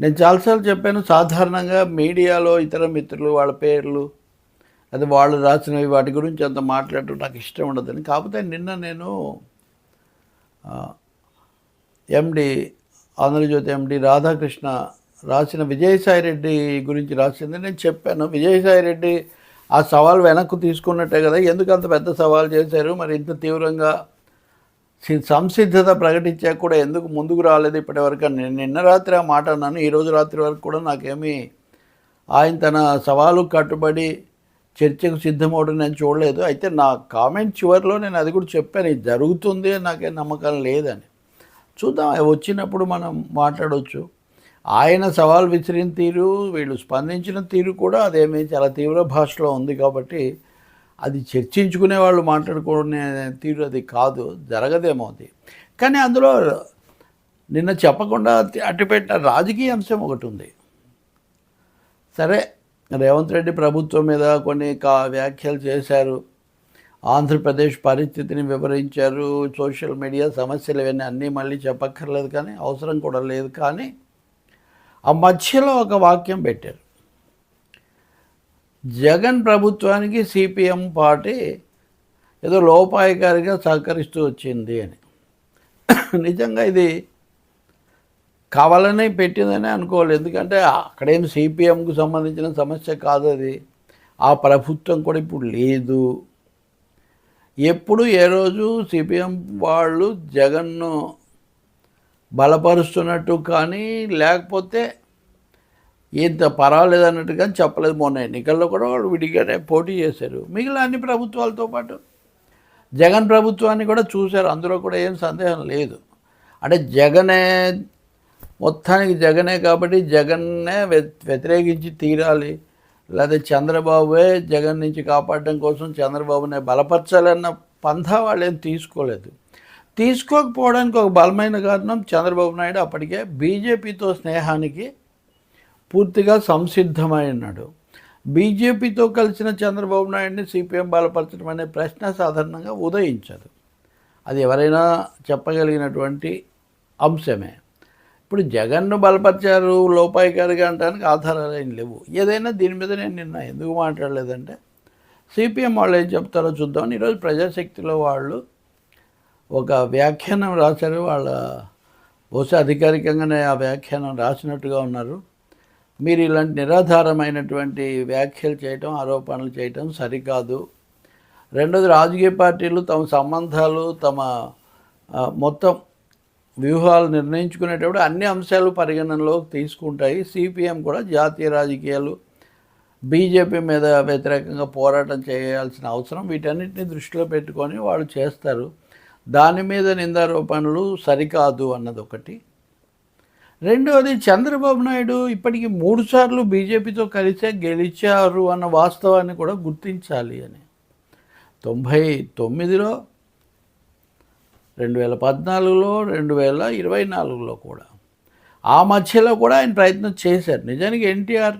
నేను చాలాసార్లు చెప్పాను సాధారణంగా మీడియాలో ఇతర మిత్రులు వాళ్ళ పేర్లు అది వాళ్ళు రాసినవి వాటి గురించి అంత మాట్లాడటం నాకు ఇష్టం ఉండదని. కాకపోతే నిన్న నేను ఎండి ఆంధ్రజ్యోతి ఎండి రాధాకృష్ణ రాసిన విజయసాయి రెడ్డి గురించి రాసింది. నేను చెప్పాను విజయసాయి రెడ్డి ఆ సవాల్ వెనక్కు తీసుకున్నట్టే కదా ఎందుకు అంత పెద్ద సవాల్ చేశారు? మరి ఇంత తీవ్రంగా సంసిద్ధత ప్రకటించాక కూడా ఎందుకు ముందుకు రాలేదు ఇప్పటివరకు నేను నిన్న రాత్రి ఆ మాట అన్నాను ఈరోజు రాత్రి వరకు కూడా నాకేమీ ఆయన తన సవాలు కట్టుబడి చర్చకు సిద్ధమవడం నేను చూడలేదు. అయితే నా కామెంట్ చివరిలో నేను అది కూడా చెప్పాను ఇది జరుగుతుంది అని నాకేం నమ్మకం లేదని. చూద్దాం వచ్చినప్పుడు మనం మాట్లాడవచ్చు ఆయన సవాల్ విసిరిన తీరు వీళ్ళు స్పందించిన తీరు కూడా అదేమీ చాలా తీవ్ర భాషలో ఉంది కాబట్టి అది చర్చించుకునే వాళ్ళు మాట్లాడుకునే తీరు అది కాదు జరగదేమో అది. కానీ అందులో నిన్న చెప్పకుండా అట్టిపెట్టిన రాజకీయ అంశం ఒకటి ఉంది. సరే రేవంత్ రెడ్డి ప్రభుత్వం మీద కొన్ని కా వ్యాఖ్యలు చేశారు. ఆంధ్రప్రదేశ్ పరిస్థితిని వివరించారు. సోషల్ మీడియా సమస్యలు ఇవన్నీ అన్నీ మళ్ళీ చెప్పక్కర్లేదు కానీ అవసరం కూడా లేదు కానీ ఆ మధ్యలో ఒక వాక్యం పెట్టారు. జగన్ ప్రభుత్వానికి సిపిఎం పార్టీ ఏదో లోపాయకారిగా సహకరిస్తూ వచ్చింది అని. నిజంగా ఇది కావాలనే పెట్టిందని అనుకోవాలి. ఎందుకంటే అక్కడేం సిపిఎంకు సంబంధించిన సమస్య కాదు అది. ఆ ప్రభుత్వం కూడా ఇప్పుడు లేదు. ఎప్పుడు ఏ రోజు సిపిఎం వాళ్ళు జగన్ను బలపరుస్తున్నట్టు కానీ లేకపోతే ఇంత పర్వాలేదు అన్నట్టు కానీ చెప్పలేదు మొన్న. ఎన్నికల్లో కూడా వాళ్ళు విడిగానే పోటీ చేశారు. మిగిలిన అన్ని ప్రభుత్వాలతో పాటు జగన్ ప్రభుత్వాన్ని కూడా చూశారు. అందులో కూడా ఏం సందేహం లేదు. అంటే జగనే మొత్తానికి జగనే కాబట్టి జగన్నే వ్యతిరేకించి తీరాలి. లేదా చంద్రబాబువే జగన్ నుంచి కాపాడడం కోసం చంద్రబాబునే బలపరచాలన్న పంథా వాళ్ళు ఏం తీసుకోలేదు. తీసుకోకపోవడానికి ఒక బలమైన కారణం చంద్రబాబు నాయుడు అప్పటికే బీజేపీతో స్నేహానికి పూర్తిగా సంసిద్ధమై ఉన్నాడు. బీజేపీతో కలిసిన చంద్రబాబు నాయుడిని సిపిఎం బలపరచడం అనే ప్రశ్న సాధారణంగా ఉదయించదు. అది ఎవరైనా చెప్పగలిగినటువంటి అంశమే. ఇప్పుడు జగన్ను బలపరిచారు లోపాయికారిగా అంటానికి ఆధారాలు ఏం లేవు. ఏదైనా దీని మీద నేను నిన్న ఎందుకు మాట్లాడలేదంటే సిపిఎం వాళ్ళు ఏం చెప్తారో చూద్దామని ఈరోజు ప్రజాశక్తిలో వాళ్ళు ఒక వ్యాఖ్యానం రాశారు. వాళ్ళ బహుశా అధికారికంగానే ఆ వ్యాఖ్యానం రాసినట్టుగా ఉన్నారు. మీరు ఇలాంటి నిరాధారమైనటువంటి వ్యాఖ్యలు చేయటం ఆరోపణలు చేయటం సరికాదు. రెండోది రాజకీయ పార్టీలు తమ సంబంధాలు తమ మొత్తం వ్యూహాలు నిర్ణయించుకునేటప్పుడు అన్ని అంశాలు పరిగణనలోకి తీసుకుంటాయి. సిపిఎం కూడా జాతీయ రాజకీయాలు బీజేపీ మీద వ్యతిరేకంగా పోరాటం చేయాల్సిన అవసరం వీటన్నిటిని దృష్టిలో పెట్టుకొని వాళ్ళు చేస్తారు. దాని మీద నిందారోపణలు సరికాదు అన్నది ఒకటి. రెండవది చంద్రబాబు నాయుడు ఇప్పటికి మూడు సార్లు బీజేపీతో కలిసే గెలిచారు అన్న వాస్తవాన్ని కూడా గుర్తించాలి అని. తొంభై తొమ్మిదిలో రెండు వేల పద్నాలుగులో రెండు వేల ఇరవై నాలుగులో కూడా. ఆ మధ్యలో కూడా ఆయన ప్రయత్నం చేశారు. నిజానికి ఎన్టీఆర్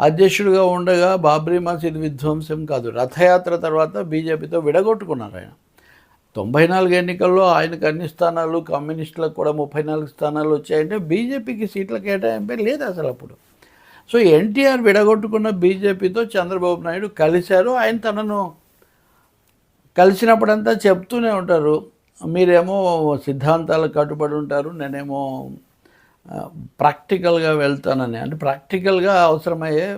అధ్యక్షుడిగా ఉండగా బాబ్రీ మసీద్ విధ్వంసం కాదు రథయాత్ర తర్వాత బీజేపీతో విడగొట్టుకున్నారు ఆయన. తొంభై నాలుగు ఎన్నికల్లో ఆయనకు అన్ని స్థానాలు కమ్యూనిస్టులకు కూడా ముప్పై నాలుగు స్థానాలు వచ్చాయంటే బీజేపీకి సీట్ల కేటాయింపే లేదు అసలు అప్పుడు. సో ఎన్టీఆర్ విడగొట్టుకున్న బీజేపీతో చంద్రబాబు నాయుడు కలిశారు. ఆయన తనను కలిసినప్పుడంతా చెప్తూనే ఉంటారు. మీరేమో సిద్ధాంతాలకు కట్టుబడి ఉంటారు నేనేమో ప్రాక్టికల్గా వెళ్తానని. అంటే ప్రాక్టికల్గా అవసరమయ్యే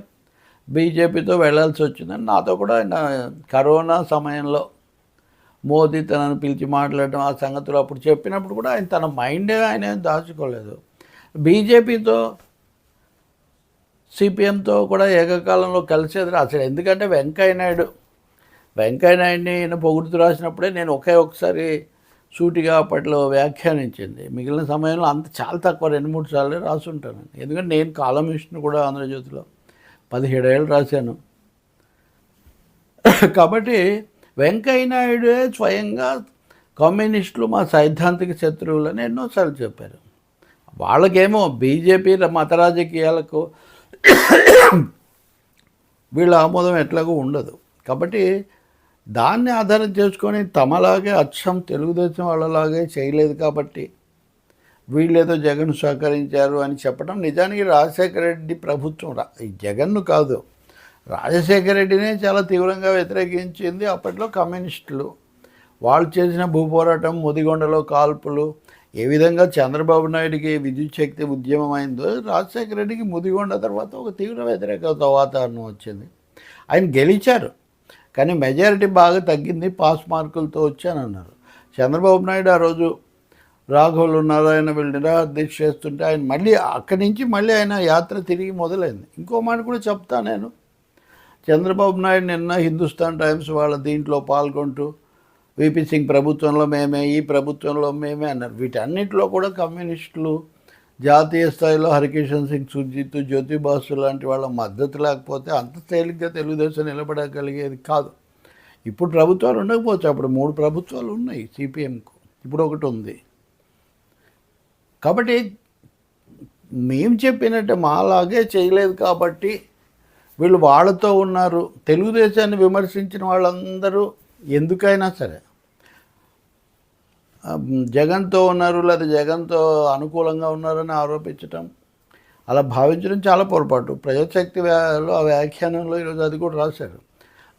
బీజేపీతో వెళ్ళాల్సి వచ్చిందని నాతో కూడా ఆయన కరోనా సమయంలో మోదీ తనను పిలిచి మాట్లాడటం ఆ సంగతులు అప్పుడు చెప్పినప్పుడు కూడా ఆయన తన మైండే ఆయన ఏం దాచుకోలేదు. బీజేపీతో సిపిఎంతో కూడా ఏకకాలంలో కలిసేది అసలు ఎందుకంటే వెంకయ్య నాయుడు వెంకయ్య నాయుడిని ఈయన పొగుడుతూ రాసినప్పుడే నేను ఒకే ఒకసారి సూటిగా అప్పట్లో వ్యాఖ్యానించింది. మిగిలిన సమయంలో అంత చాలా తక్కువ రెండు మూడు సార్లు రాసి ఉంటాను ఎందుకంటే నేను కాలమిషన్ కూడా ఆంధ్రజ్యోతిలో పదిహేడేళ్ళు రాశాను. కాబట్టి వెంకయ్యనాయుడే స్వయంగా కమ్యూనిస్టులు మా సైద్ధాంతిక శత్రువులని ఎన్నోసార్లు చెప్పారు. వాళ్ళకేమో బీజేపీ మత రాజకీయాలకు వీళ్ళ ఆమోదం ఎట్లాగో ఉండదు. కాబట్టి దాన్ని ఆధారం చేసుకొని తమలాగే అచ్చం తెలుగుదేశం వాళ్ళలాగే చేయలేదు కాబట్టి వీళ్ళేదో జగన్ సహకరించారు అని చెప్పడం నిజానికి రాజశేఖర రెడ్డి ప్రభుత్వం రా ఈ జగన్ను కాదు. రాజశేఖర రెడ్డినే చాలా తీవ్రంగా వ్యతిరేకించింది అప్పట్లో కమ్యూనిస్టులు. వాళ్ళు చేసిన భూపోరాటం ముదిగొండలో కాల్పులు ఏ విధంగా చంద్రబాబు నాయుడికి విద్యుత్ శక్తి ఉద్యమం అయిందో రాజశేఖర రెడ్డికి ముదిగొండ తర్వాత ఒక తీవ్ర వ్యతిరేకత వాతావరణం వచ్చింది. ఆయన గెలిచారు కానీ మెజారిటీ బాగా తగ్గింది పాస్ మార్కులతో వచ్చానన్నారు చంద్రబాబు నాయుడు ఆ రోజు రాఘవులు నారాయణ వీళ్ళు నిరాదీక్ష చేస్తుంటే ఆయన మళ్ళీ అక్కడి నుంచి మళ్ళీ ఆయన యాత్ర తిరిగి మొదలైంది. ఇంకో మాట కూడా చెప్తా నేను. చంద్రబాబు నాయుడు నిన్న హిందుస్థాన్ టైమ్స్ వాళ్ళ దీంట్లో పాల్గొంటూ విపి సింగ్ ప్రభుత్వంలో మేమే ఈ ప్రభుత్వంలో మేమే అన్నారు. వీటన్నిటిలో కూడా కమ్యూనిస్టులు జాతీయ స్థాయిలో హరికిషన్ సింగ్ సుజిత్ జ్యోతిబాసు లాంటి వాళ్ళ మద్దతు లేకపోతే అంత తేలిగ్గా తెలుగుదేశం నిలబడగలిగేది కాదు. ఇప్పుడు ప్రభుత్వాలు ఉండకపోవచ్చు. అప్పుడు మూడు ప్రభుత్వాలు ఉన్నాయి సిపిఎంకు. ఇప్పుడు ఒకటి ఉంది. కాబట్టి మేము చెప్పినట్టు మాలాగే చేయలేదు కాబట్టి వీళ్ళు వాళ్ళతో ఉన్నారు. తెలుగుదేశాన్ని విమర్శించిన వాళ్ళందరూ ఎందుకైనా సరే. జగన్తో ఉన్నారు లేదా జగన్తో అనుకూలంగా ఉన్నారని ఆరోపించటం అలా భావించడం చాలా పొరపాటు. ప్రజాశక్తి ఆ వ్యాఖ్యానంలో ఈరోజు అది కూడా రాశారు.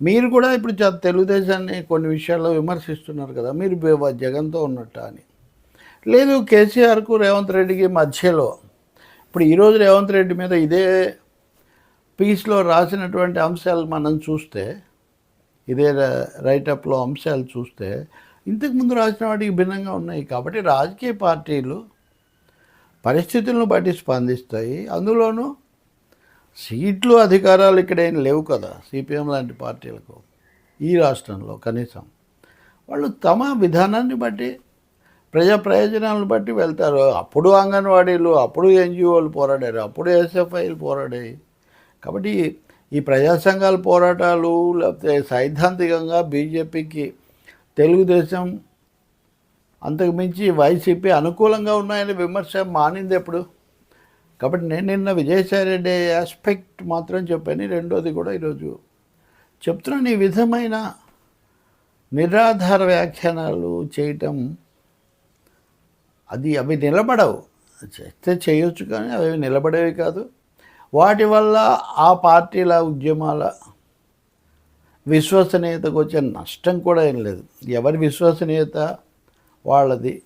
మీరు కూడా ఇప్పుడు తెలుగుదేశాన్ని కొన్ని విషయాల్లో విమర్శిస్తున్నారు కదా మీరు జగన్తో ఉన్నట్ట అని. లేదు కేసీఆర్కు రేవంత్ రెడ్డికి మధ్యలో ఇప్పుడు ఈరోజు రేవంత్ రెడ్డి మీద ఇదే పీస్లో రాసినటువంటి అంశాలు మనం చూస్తే ఇదే రైటప్లో అంశాలు చూస్తే ఇంతకుముందు రాసిన వాటికి భిన్నంగా ఉన్నాయి కాబట్టి రాజకీయ పార్టీలు పరిస్థితులను బట్టి స్పందిస్తాయి. అందులోనూ సీట్లు అధికారాలు ఇక్కడ ఏం లేవు కదా సిపిఎం లాంటి పార్టీలకు ఈ రాష్ట్రంలో కనీసం. వాళ్ళు తమ విధానాన్ని బట్టి ప్రజా ప్రయోజనాలను బట్టి వెళ్తారు. అప్పుడు అంగన్వాడీలు అప్పుడు ఎన్జిఓలు పోరాడారు అప్పుడు ఎస్ఎఫ్ఐలు పోరాడాయి. కాబట్టి ఈ ప్రజా సంఘాల పోరాటాలు లేకపోతే సైద్ధాంతికంగా బీజేపీకి తెలుగుదేశం అంతకుమించి వైసీపీ అనుకూలంగా ఉన్నాయని విమర్శ మానింది ఎప్పుడు? కాబట్టి నేను నిన్న విజయసాయిరెడ్డి ఆస్పెక్ట్ మాత్రం చెప్పాను. రెండోది కూడా ఈరోజు చెప్తున్నాను. ఈ విధమైన నిరాధార వ్యాఖ్యానాలు చేయటం అది అవి నిలబడవు. చేస్తే చేయొచ్చు కానీ అవి నిలబడేవి కాదు. వాటి వల్ల ఆ పార్టీల ఉద్యమాల విశ్వసనీయతకు వచ్చే నష్టం కూడా ఏం లేదు. ఎవరి విశ్వసనీయత వాళ్ళది.